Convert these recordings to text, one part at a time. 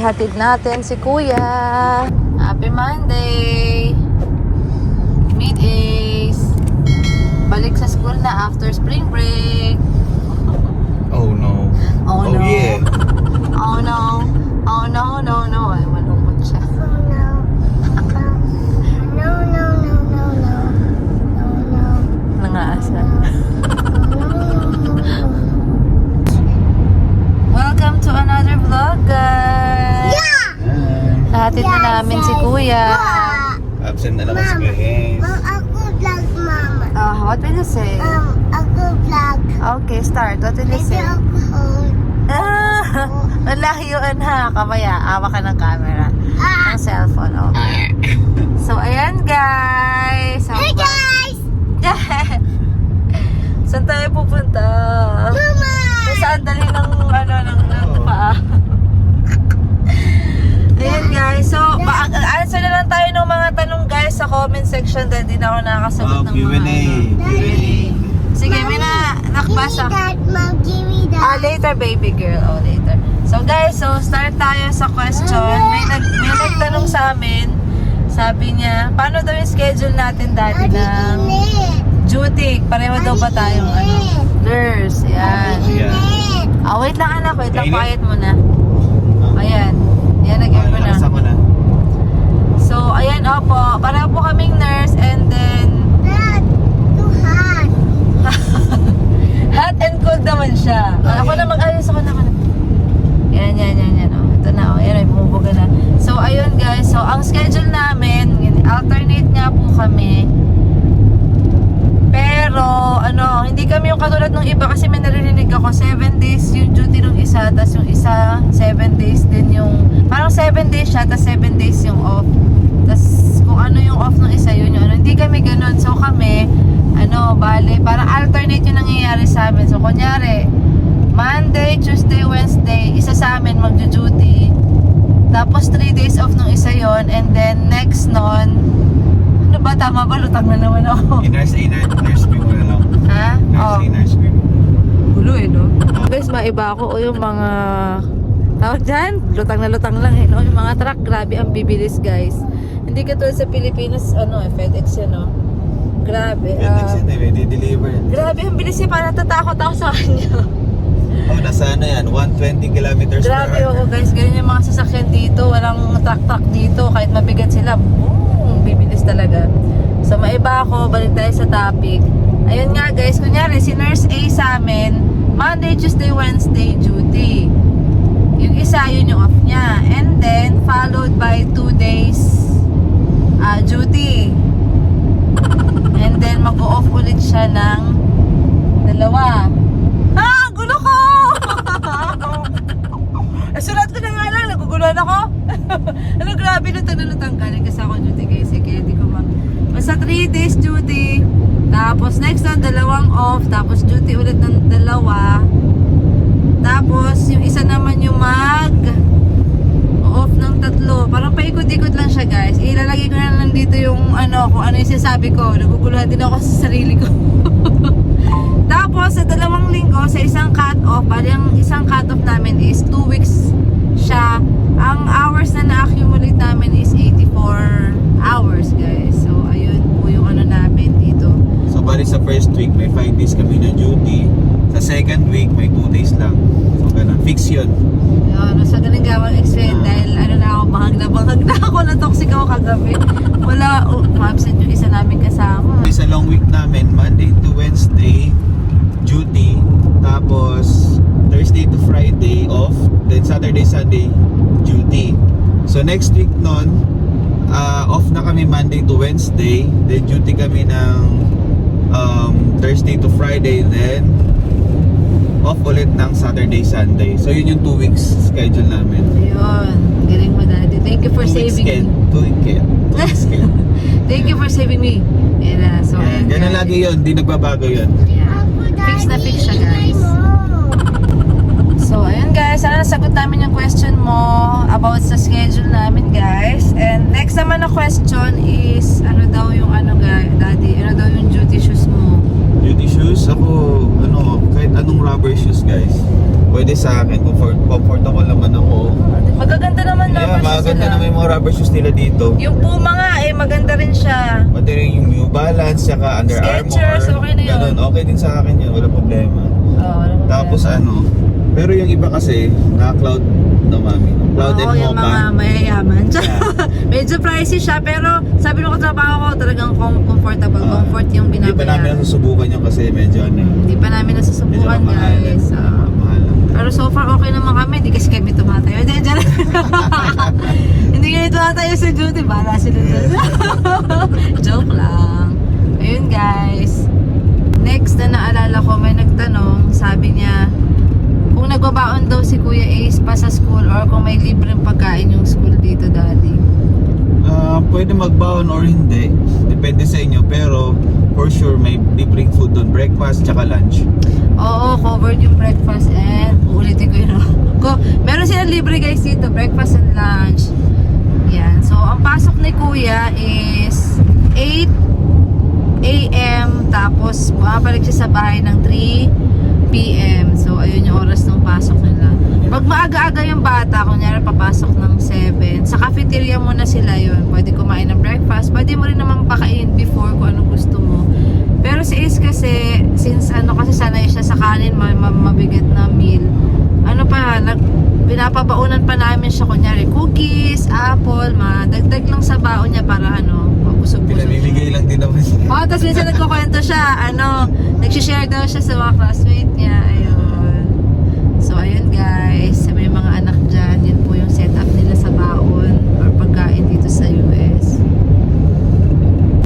Ihatid natin si Kuya. Happy Monday! Mid-Ace. Balik sa school na after spring break. Oh no. Oh, no. yeah. Oh no. Oh no, no, no. Ay, malungkot siya. Nangaasa. Welcome to another vlog, guys! Nahatid na namin si Kuya. Absent na naman si Kuya Hayes. Uh, what will you say? Okay, start. What will you say? Ah, malayuan ha. Kamaya, awa ka ng camera. Ng cellphone, okay. So, ayan guys. So, Hey guys! Saan tayo pupunta? Mama! Saan dali ng, ano, ng, ng paa. Ayan guys. So, ba- answer na lang tayo ng mga tanong guys sa comment section dahil di na ako nakakasagot Wow, ng mga Q&A. ano. Q&A. Sige, may na nakbasa. Ah, later, baby girl. Oh, later. So, guys, so start tayo sa question. May, nag, may nagtanong sa amin. Sabi niya, paano daw yung schedule natin dati ng duty? Pareho daw ba tayong ano? Nurse. Yan. Ah, wait lang anak. Wait lang. Quiet muna. Ayan. Yan, nag-air ko na. Nakasa mo na. So, ayan, opo. Pareho po kaming nurse and then Dad, too hot. hot and cold naman siya. Ah, ako na mag-ayos ako na. ako na. Yan, yan, yan, yan. Oh. Ito na, oh. Yan, ay bumubuga na. So, ayun guys. So, ang schedule namin, alternate nga po kami. Pero, ano, hindi kami yung katulad ng iba kasi may naririnig ako, 7 days yung duty ng isa, tas yung isa, 7 days din yung, parang 7 days siya, tas 7 days yung off. Tas kung ano yung off ng isa, yun yung ano. Hindi kami ganun. So kami, ano, bale, parang alternate yung nangyayari sa amin. So kunyari, Monday, Tuesday, Wednesday, isa sa amin magjo-duty. Tapos 3 days off nung isa yon and then next nun, ano ba, tama ba? Lutang na naman ako. I-nurse, i-nurse, nurse me mo na lang. Ha? Nurse, Oh. mo. Gulo eh, no? Guys, maiba ako o yung mga tawag dyan, lutang na lutang lang eh, no? Yung mga truck, grabe ang bibilis, guys. Hindi ka tulad sa Pilipinas, ano eh, FedEx yan, no? Grabe. FedEx yun eh, di-deliver. grabe ang bilis niya, parang natatakot ako sa kanya. Oh, nasa ano yan, 120 kilometers grabe, per hour. oo guys, ganyan yung mga sasakyan dito, walang truck-truck dito, kahit mabigat sila, boom, bibilis talaga. So, maiba ako, balik tayo sa topic. Ayun nga guys, kunyari, si Nurse A sa amin, Monday, Tuesday, Wednesday, duty. Yung isa, yun yung off niya. And then, followed by two days ah duty. And then, mag-off ulit siya ng dalawa. Ha! Gulo ko! Eh, sulat ko na nga lang. Naguguluhan ako. ano, grabe na lutang ka. Nagkasa ako duty guys. eh, Kaya di ko ma... Basta 3 days duty. Tapos next on, dalawang off. Tapos duty ulit ng dalawa. Tapos yung isa naman yung mag off ng tatlo. Parang paikot-ikot lang siya guys. Ilalagay ko na lang dito yung ano, kung ano yung sinasabi ko. Naguguluhan din ako sa sarili ko. Tapos, sa dalawang linggo, sa isang cut-off, bali ang isang cut-off namin is 2 weeks siya. Ang hours na na-accumulate namin is 84 hours, guys. So, ayun po yung ano namin dito. So, bali sa first week, may 5 days kami na duty. Sa second week, may 2 days lang. So, ganun. Fix yun. Yun, sa ganun gawang explain dahil ano na ako, bahag na bahag na ako na toxic ako kagabi. Wala, oh, ma-absent yung isa namin kasama. Sa long week namin, Monday to Wednesday, duty. Tapos, Thursday to Friday, off. Then, Saturday, Sunday, duty. So, next week nun, ah, off na kami Monday to Wednesday. Then, duty kami ng um, Thursday to Friday. Then, off ulit ng Saturday, Sunday. So, yun yung two weeks schedule namin. Ayun, galing mo daddy. Thank you for two weeks saving ken, me. two weeks ken, two weeks ken. Thank you for saving me. Ayan na, so ayan, ganun lagi yun, di nagbabago yun. Ayan. Fix na fix siya guys. So, ayun guys, sana nasagot namin yung question mo about sa schedule namin guys. And next naman na question is, ano daw yung ano guys, daddy, ano daw yung duty shoes mo? Duty shoes, ako, ano, kahit anong rubber shoes guys. pwede sa akin. Comfort, comfortable naman ako. Magaganda naman Yeah, rubber shoes maganda nila. naman yung mga rubber shoes nila dito. Yung Puma nga eh, maganda rin siya. Pati rin yung New Balance, saka Under Skechers, Armour. okay na yun. Ganun, okay din sa akin yun, wala problema. Oo, wala problema. Tapos ano, pero yung iba kasi, na mami. no? Cloud Oo, and yung Mocha. mga mayayaman. Medyo pricey siya, pero sabi nung katrabaho ko, talagang com- comfortable. Ah, Comfort yung Hindi pa namin binabayaran. nasusubukan yun kasi medyo ano, Hindi pa namin medyo nasusubukan guys. Ah. Mamahalan. pero so far okay naman kami, hindi kasi kami tumatayo. Hindi, dyan. hindi kami tumatayo sa duty, bala sila dyan. Joke lang. Ayun guys. Next na naalala ko, may nagtanong, sabi niya, kung nagbabaon daw si Kuya Ace pa sa school or kung may libreng pagkain yung school dito daddy. Ah, pwede magbaon or hindi. Depende sa inyo. Pero, for sure, may libreng food doon. Breakfast, tsaka lunch. Oo, covered yung breakfast and uulitin ko yun. Ko, meron silang libre guys dito, breakfast and lunch. Yan. So, ang pasok ni Kuya is 8 a.m. Tapos, bumabalik siya sa bahay ng 3 p.m. So, ayun yung oras ng pasok nila. Pag maaga-aga yung bata, kunyari papasok ng 7, sa cafeteria muna sila yun. Pwede kumain ng breakfast. Pwede mo rin naman pakain before kung ano gusto mo. Pero si Ace kasi, since ano kasi sanay siya sa kanin, ma- ma- mabigat na meal, ano pa, nag, pinapabaunan pa namin siya, kunyari, cookies, apple, madagdag lang sa baon niya para ano, mabusog-busog. Pinamimigay lang din naman. Oo, tapos minsan nagkukwento siya, ano, nagsishare daw siya sa mga classmate niya, ayun. Guys, may mga anak dyan, yun po yung setup nila sa baon or pagkain dito sa US.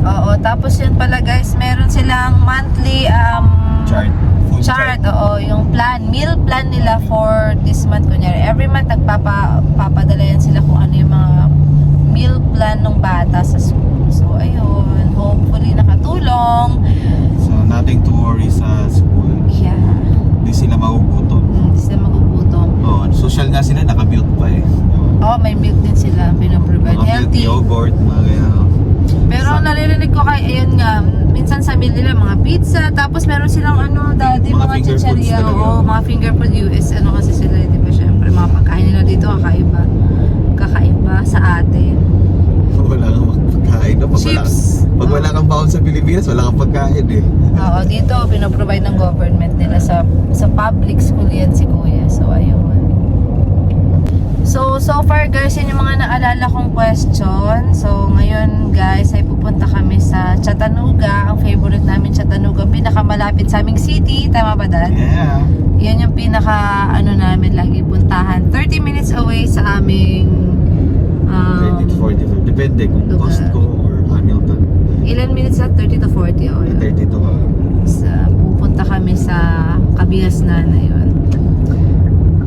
Oo, tapos yun pala guys, meron silang monthly um, Chart. Food chart, oo, yung plan, meal plan nila for this month, kunyari. Every month, nagpapa, papadala yan sila kung ano yung mga meal plan ng bata sa school. So, ayun, hopefully nakatulong. So, nothing to worry sa school. Yeah, Hindi sila magugutom. Oh, social nga sila, naka-mute pa eh. Oo, may milk din sila, pinaprovide. Mga milk Healthy. yogurt, mga ganyan. Pero ang naririnig ko kay, ayun nga, minsan sa meal nila, mga pizza, tapos meron silang ano, daddy, Mga mga, finger foods chicheria, talaga. oo, mga finger food US, ano kasi sila, di ba, syempre, mga pagkain nila dito, kakaiba. Kakaiba sa atin. Wala magpagkain. No? Pag, wala, Chips. pag wala kang baon sa Pilipinas, wala kang pagkain eh. Oo, dito, pinoprovide ng government nila sa sa public school yan si Kuya. So, ayun. So, so far guys, yun yung mga naalala kong question. So, ngayon guys, ay pupunta kami sa Chattanooga. Ang favorite namin Chattanooga, pinakamalapit sa aming city. Tama ba, Dad? Yeah. Yan yung pinaka, ano namin, lagi puntahan. 30 minutes away sa aming, um, 30 to 45. Depende kung lugar. Costco or Hamilton. ilan minutes na? 30 to 40. Oh, yun. 30 to uh, sa pupunta kami sa Kabiasnan na yun.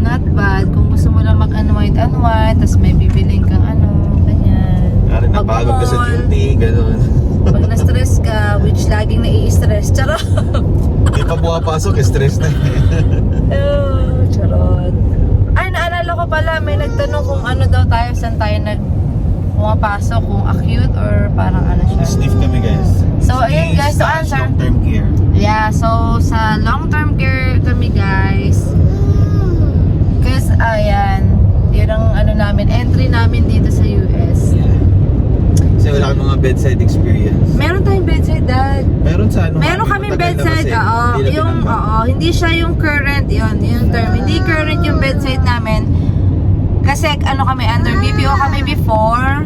Not bad. Kung gusto mo lang mag-unwind, unwind, tapos may bibiling kang ano, ganyan. Ari, napagod ka sa duty, gano'n. Pag na-stress ka, which laging nai-stress, charot. Hindi pa pumapasok, eh, stress na oh, charot. Ay, naalala ko pala, may nagtanong kung ano daw tayo, saan tayo nag pumapasok, kung acute or parang ano siya. Sniff kami guys. So, ayun, guys, to answer. Long term care. Yeah, so sa long-term care kami guys, Kasi, ayan, yun ang ano namin, entry namin dito sa US. Yeah. Kasi wala kang mga bedside experience. Meron tayong bedside, dad. Meron sa ano? Meron na bedside, oo. hindi na Yung, oo, hindi siya yung current, yun, yung term. Hindi current yung bedside namin. Kasi, ano kami, under BPO kami before,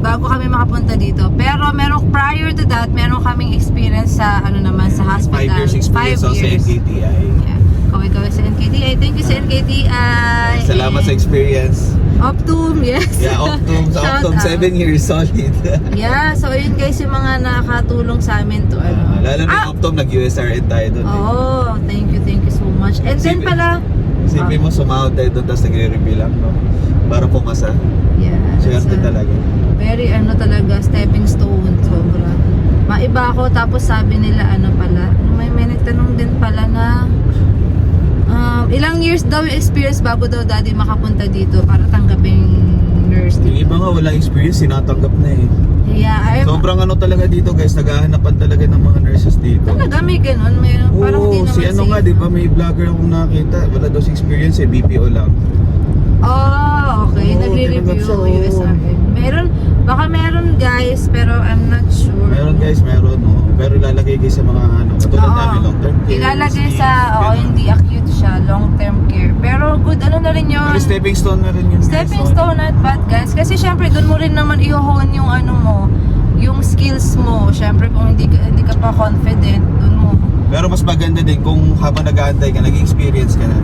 bago kami makapunta dito. Pero, meron, prior to that, meron kaming experience sa, ano naman, sa hospital. Five years experience Five also sa years. NKTI. Yeah. Kaway-kaway sa NKTI. Thank you sa NKTI. Salamat sa experience. Optum, yes. Yeah, Optum. Sa Optum, out. 7 years solid. Yeah, so yun guys yung mga nakatulong sa amin to ano. Ah, Lalo na Ah! Optum, nag-USRN tayo doon. eh. Oh, thank you, thank you so much. And then pala, Isipin mo, sumahod tayo doon, tapos nagre-review lang, no? Para pumasa. yeah, Swerte a- talaga. Very ano talaga, stepping stone, sobra. Maiba ako, tapos sabi nila ano pala, may, may nagtanong din pala na um, ilang years daw yung experience bago daw daddy makapunta dito para tanggapin nurse Yung dito. iba nga, wala experience, sinatanggap na eh. Yeah, I'm, Sobrang ano talaga dito guys, naghahanapan talaga ng mga nurses dito. talaga may ganun. May, parang Oo, di naman si ano safe, nga, di ba may vlogger akong nakita. Wala daw sa experience eh, BPO lang. Oh, okay. Oo, Nagre-review tinanggap siya, oo. USRM. Meron, baka meron guys, pero I'm not sure. Meron guys, meron. Oh. Pero ilalagay kayo sa mga ano, katulad Oo. namin long term care. Ilalagay sa, oo, ganun. hindi acute siya, long-term care. Pero good, ano na rin yun? Pero stepping stone na rin yun. guys. Stepping So, stone not bad guys. Kasi syempre doon mo rin naman i-hone yung ano mo, yung skills mo. Syempre kung hindi ka, hindi ka pa confident, doon mo. Pero mas maganda din kung habang nag-aantay ka, nag-experience ka na.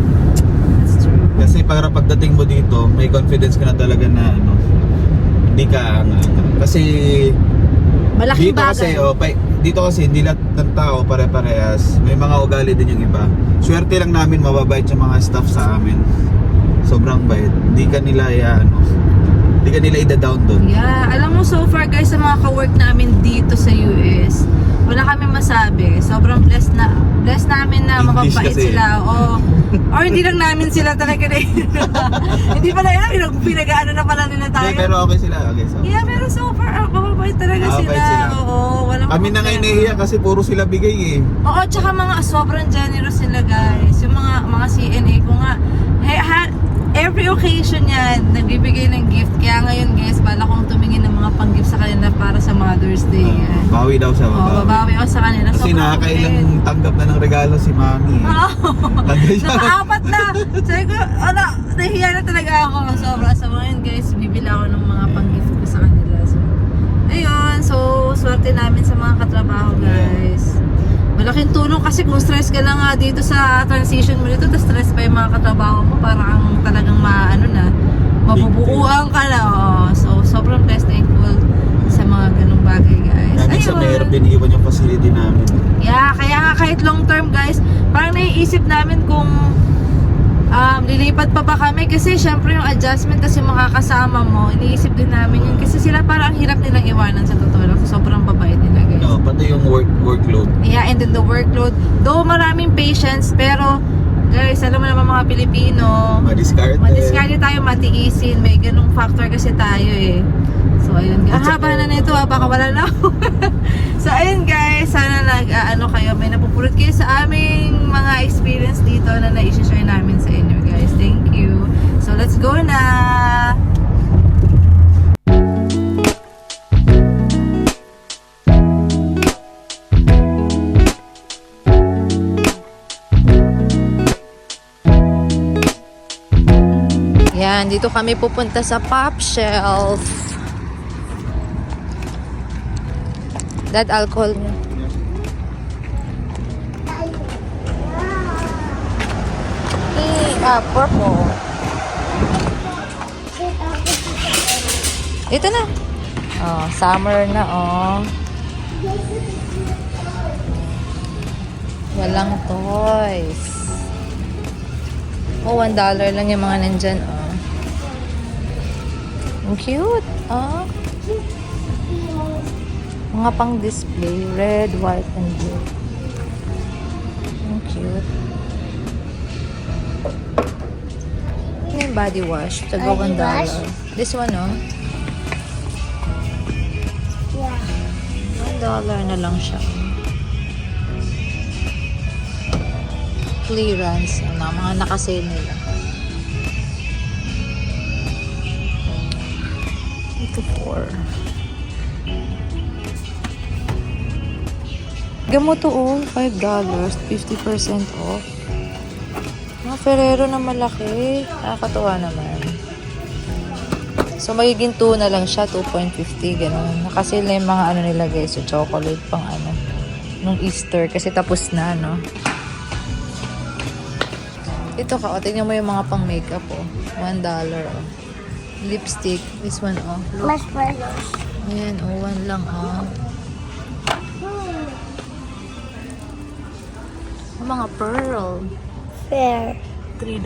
That's true. Kasi para pagdating mo dito, may confidence ka na talaga na ano, hindi ka ang Kasi Malaking dito bagay. kasi, oh, pa, dito kasi hindi lahat ng tao pare-parehas. May mga ugali din yung iba. Swerte lang namin mababait yung mga staff sa amin. Sobrang bait. Hindi ka nila ya, ano, hindi ka nila ida-down doon. Yeah, alam mo so far guys sa mga ka-work namin dito sa US, wala kami masabi. Sobrang blessed na blessed namin na English mababait kasi. sila. O, or hindi lang namin sila talaga na Hindi pala yun, pinag- pinag-ano na pala nila tayo. Hindi, pero okay sila. Okay, so. Yeah, pero so far, ah, mababait talaga Ah, sila. sila. Oo, walang Kami na ngayon nahihiya kasi puro sila bigay eh. Oo, tsaka mga sobrang generous sila guys. Yung mga mga CNA ko nga, he, ha, every occasion yan, nagbibigay ng gift. Kaya ngayon guys, bala kong tumingin ng mga pang-gift sa kanila para sa Mother's Day. Ah, yan. bawi daw siya, Oo, babawi. babawi ako sa kanila. Kasi Sobrang nakakailang bait. tanggap na ng regalo si Mami. eh. Oo. Tagay siya. Nakaapat na. Sabi ko, ano, nahiya na talaga ako. Sobra sa mga yun guys, bibila ako ng mga pang-gift ko sa kanila. So, ayun. So, swerte namin sa mga katrabaho guys. Malaking tulong kasi kung stress ka na nga dito sa transition mo dito, tapos stress pa yung mga katrabaho mo, parang talagang maano na, mabubuuan ka na. Oo. So, sobrang blessed thankful mga ganung bagay guys. Namin sa mayor, biniwan yung facility namin. Yeah, kaya nga kahit long term guys, parang naiisip namin kung um, lilipat pa ba kami kasi syempre yung adjustment kasi makakasama mo, iniisip din namin yun kasi sila parang ang hirap nilang iwanan sa totoo lang. Sobrang babait nila guys. No, pati yung work workload. Yeah, and then the workload. Though maraming patience, pero guys, alam mo naman mga Pilipino, Madiskarte. Madiskarte tayo matiisin. May ganung factor kasi tayo eh. So, ayun. Ang haba na nito ah. Baka wala na ako. so, ayun guys. Sana nag, ah, ano kayo, may napupulot kayo sa aming mga experience dito na na-share namin sa inyo guys. Thank you. So, let's go na! Yan, dito kami pupunta sa Pop Shelf. That alcohol niya. Ah, purple. Ito na. Oh, summer na, oh. Walang toys. Oh, one dollar lang yung mga nandyan, oh. Ang cute, oh. Mga pang display, red, white, and blue. Ang cute. Ano yung body wash? Taga Body one dollar. wash? This one, oh. Yeah. One dollar na lang siya. Clearance. Ano, mga nakasale nila. Ito four. Gamot to oh, $5, 50% off. Mga Ferrero na malaki. Nakakatuwa naman. So, magiging 2 na lang siya, 2.50, ganun. Nakasila yung mga ano nila guys, yung chocolate pang ano, nung Easter, kasi tapos na, no? Ito ka, o, tingnan mo yung mga pang makeup, oh. $1, oh. Lipstick, this one, oh. Look. Marshmallows. Ayan, oh, one lang, oh. Mga pearl, Fair. $3.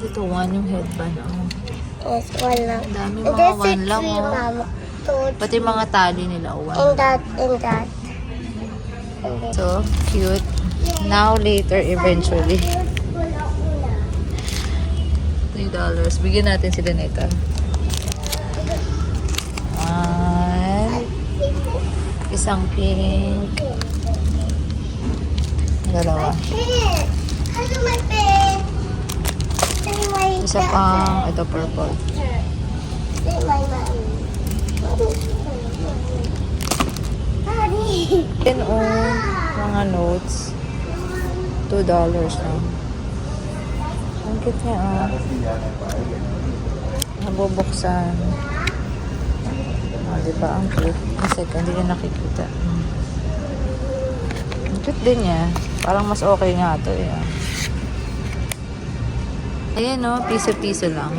Dito, one yung headband, oh. Yes, one lang. Ang dami mga a one lang, tree, oh. Mom. Two, Pati mga tali nila, oh, one and that, and that. So, cute. Now, later, eventually. $3. Bigyan natin sila nito. Isang pink. Dalawa. Isa pang, ito purple. Then, oh, mga notes. $2 lang. Ang cute niya, ah. Nabubuksan. Ah, di ba? Ang cute. Second, hindi niya nakikita. Ang cute din niya. Parang mas okay nga ito, eh. Ayan, no? Piso-piso lang.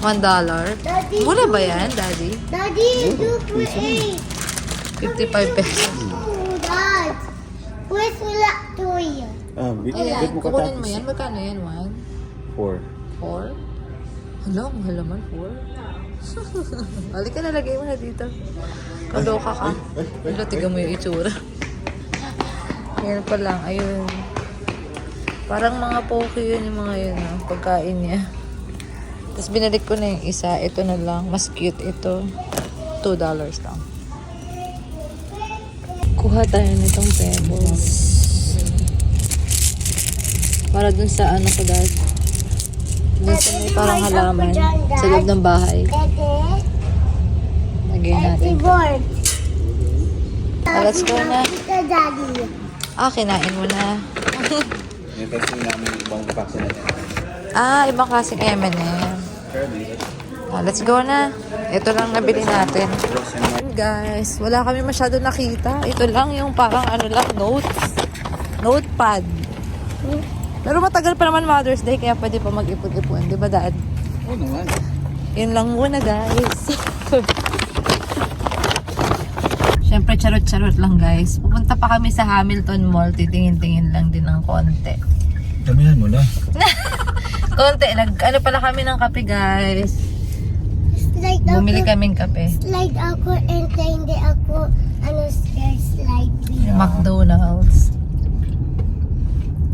$1. Daddy. Mura ba yan, Daddy? Daddy, do create. 55 pesos. Oh, Dad. Where's the lap toy? Ah, wait, Ayan, kukunin mo yan. Magkano yan, Juan? Four. Four? Hala, ang halaman, four. Halika na, lagay mo na dito. Kaloka ka. Hala, tiga mo yung itsura. Yan pa lang, ayun. Parang mga poke yun yung mga yun, ah, pagkain niya. Tapos binalik ko na yung isa, ito na lang. Mas cute ito. $2 lang. Kuha tayo nitong pebbles. Para dun sa ano ko dahil. Dun sa may parang halaman. Sa loob ng bahay. Daddy natin. Ah, let's go na. Ah, kinain mo na. Yung testing namin ibang vaccine natin. Ah, ibang klaseng M&M. Ah, let's go na. Ito lang nabili natin. Guys, wala kami masyado nakita. Ito lang yung parang ano lang, notes. Notepad. Pero matagal pa naman Mother's Day, kaya pwede pa mag-ipon-ipon. Di ba, Dad? Oo naman. Yun lang muna, guys. Siyempre, charot-charot lang, guys. Pupunta pa kami sa Hamilton Mall. Titingin-tingin lang din ng konti. Damihan mo na. Konti. Nag, ano pala kami ng kape, guys. Slide Bumili ako. kaming kape. Slide ako and hindi ako ano scared slide. McDonald's.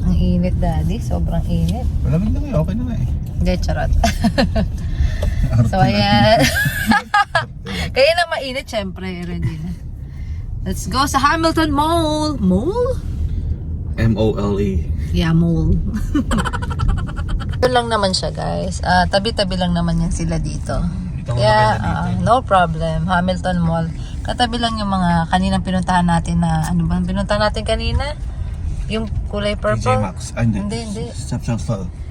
Ang init, daddy. Sobrang init. Malamig na ngayon. Okay na nga eh. Hindi, charot. so, ayan. Kaya na mainit, syempre. Ready na. Let's go sa Hamilton Mall. Mall? M-O-L-E. Yeah, mall. Ito lang naman siya, guys. Ah, tabi-tabi lang naman yan sila dito. Ito Kaya, ah, no problem. Hamilton Mall. Katabi lang yung mga kaninang pinuntahan natin na, ano ba, pinuntahan natin kanina? Yung kulay purple? TJ Maxx. Ah, hindi. Hindi, hindi. Stop, stop, stop.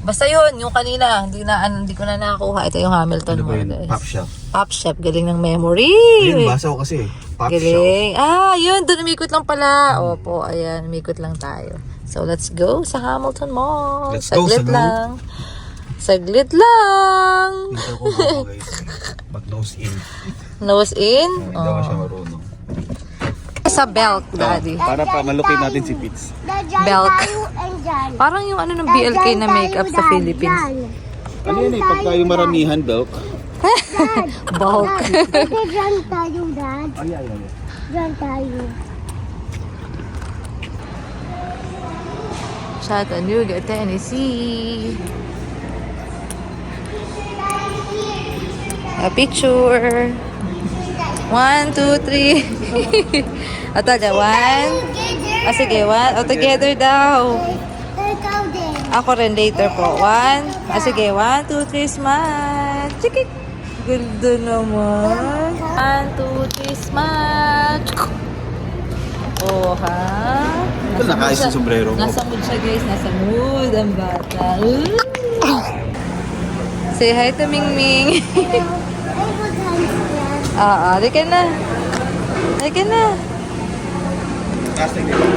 Basta yun, yung kanina, hindi na ano, hindi ko na nakakuha. Ito yung Hamilton Ano ba yun? guys. Pop Shop. Pop Shop, galing ng memory. Ayun, basa ko kasi. Pop Shop. Galing. Ah, yun, doon umikot lang pala. Opo, ayan, umikot lang tayo. So, let's go sa Hamilton Mall. Let's go, Saglit Saglit. lang. Saglit lang. Dito ko guys. Mag-nose in. Nose in. Hindi ako siya Oh. marunong. Sa belt, daddy. Para pa malukit natin si tayo and dyan. Parang yung ano ng BLK na makeup sa Philippines. Ano yun eh? Pagka yung maramihan, Belk. Bulk. Dad, dyan tayo, Dad. Ay, ay, ay. Dyan tayo. Chattanooga, Tennessee. A picture. One, two, three. o taga, one. Ah, sige, one. O, together daw. Ako rin later po. One. Ah, sige, one, two, three, smile. Chikik. Ganda naman. One, two, three, smile. Oh, ha? Ito nakaayos yung sombrero mo. Nasa mood siya, guys. Nasa mood ang bata. Say hi to. Ay, maghanap yan. Ah, ah, halika na. Halika na.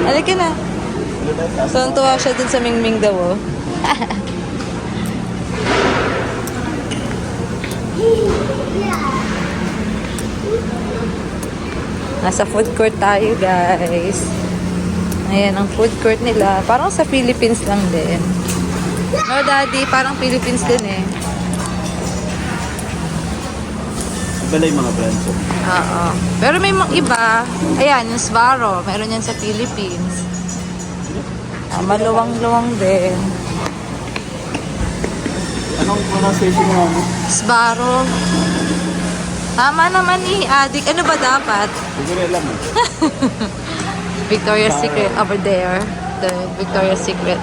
Halika na. So, tuwa siya dun sa Mingming daw, oh. Nasa food court tayo, guys. Ayan, ang food court nila. Parang sa Philippines lang din. No, Daddy, parang Philippines din eh. Yung mga brands. oh. Oo. Pero may mga iba. Ayan, yung Sbarro. Meron yan sa Philippines. Ah, maluwang-luwang din. Anong pronunciation mo mo? Sbarro. Tama naman ni Adik. Ano ba dapat? Hindi ko rin alam eh. Victoria's Secret over there. The Victoria's Secret.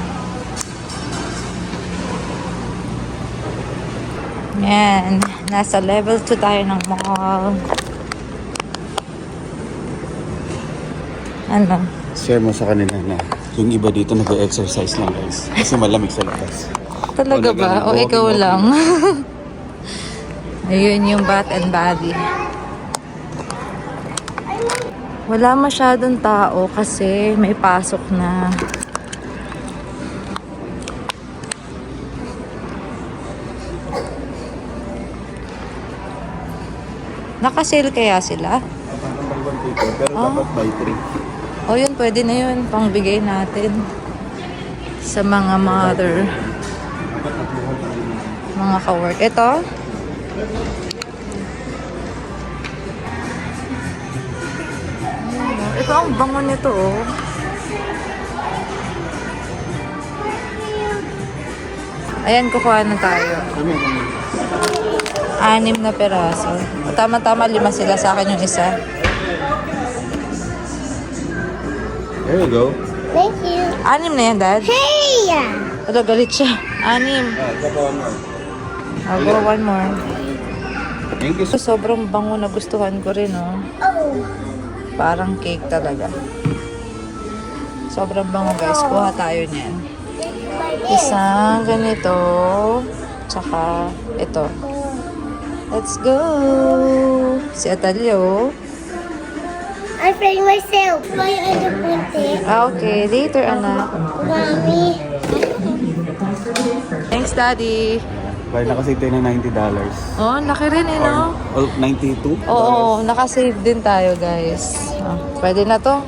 Yan. Nasa level 2 tayo ng mall. Ano? Share mo sa kanila na yung iba dito nag-exercise lang guys. Kasi malamig sa labas. Talaga O, ba? O ikaw walking, lang? Ayun yung Bath and Body. Wala masyadong tao kasi may pasok na. Nakasale kaya sila? Pero Ah. dapat by three. O yun, pwede na yun. Pangbigay natin sa mga mother, mga ka-work. Ito? Ito ang bango nito, oh. Ayan, kukuha na tayo. Kami, kami. Anim na peraso. Tama-tama, lima sila sa akin yung isa. There you go. Thank you. Anim na yan, Dad. Hey! Ano, galit siya. Anim. Ah, saka one more. I'll go one more. Thank you so Sobrang bango na gustuhan ko rin, oh. Oh. Parang cake talaga. Sobrang bango, guys. Kuha tayo niyan. Isang ganito. Tsaka ito. Let's go! Si Atalio. I playing myself. Why I don't want it? Ah, okay. Later, anak. Mommy. Thanks, Daddy. Bye, nakasave tayo ng $90. Oh, laki rin, eh, no? Oh, 92? Oo, nakasave din tayo, guys. Oh, pwede na to.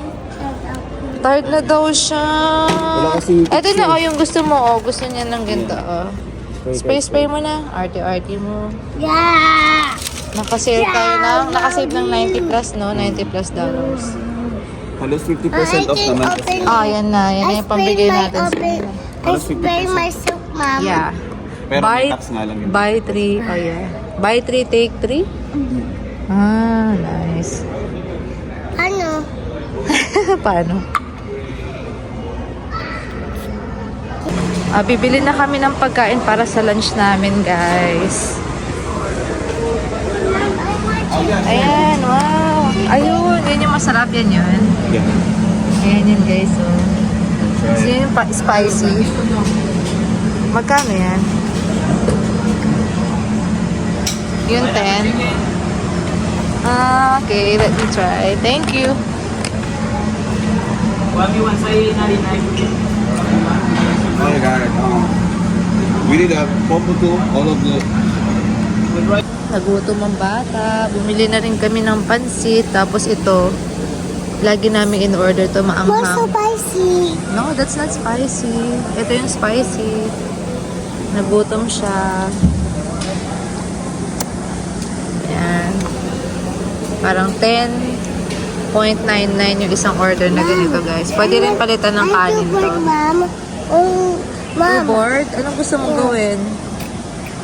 Tired na daw siya. Wala kasing Ito na, oh, yung gusto mo, oh. Gusto niya ng ganito, oh. Spray, spray mo na. Arte-arte mo. Yeah. Nakasave tayo ng, nakasave ng 90 plus, no? 90 plus dollars. Halos 50% I off naman. open Ah, yan na. Yan na yung pambigay spray my natin sa kanila. I Halos spray 50%. myself, Mom. Yeah. Pero buy, tax nga lang yun. buy three. Oh, yeah. Buy three, take three? Ah, nice. Ano? Paano? Ah, bibili na kami ng pagkain para sa lunch namin, guys. Ayan, wow. Ayun, yun yung masarap yan yun. Yeah. Ayan yun, guys. So, so yun yung spicy. Magkano yan? Yun 10. Ah, okay. Let me try. Thank you. Oh my god. Um, we need a popo too. All of the... Nagutom ang bata. Bumili na rin kami ng pansit. Tapos ito, lagi namin in order to maanghang. spicy? No, that's not spicy. Ito yung spicy. Nagutom siya. Ayan. Parang 10.99 yung isang order na ganito, guys. Pwede rin palitan ng kanin to. Oh, You Mom. bored? Anong gusto mong gawin?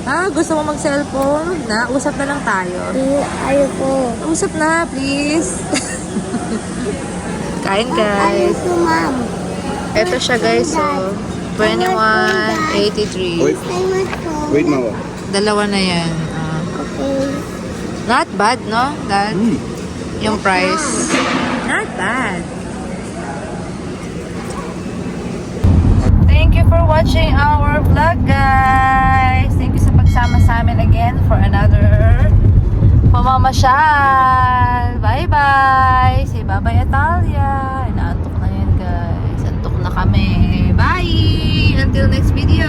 Ah, gusto mo mag-cellphone? Na, usap na lang tayo. Ayoko. Usap na, please. Kain, Ayoko, guys. Mom. Ito siya, guys. So, 21.83. Wait, wait Mawa. Dalawa na yan. Ah, Okay. not bad, no? Dad? Mm. Yung price. Not bad. Thank you for watching our vlog, guys. Thank you sa pagsama sa amin again for another pamamasyal. Bye-bye. Say bye-bye, Atalia. Inaantok na yan, guys. Antok na kami. Bye! Until next video.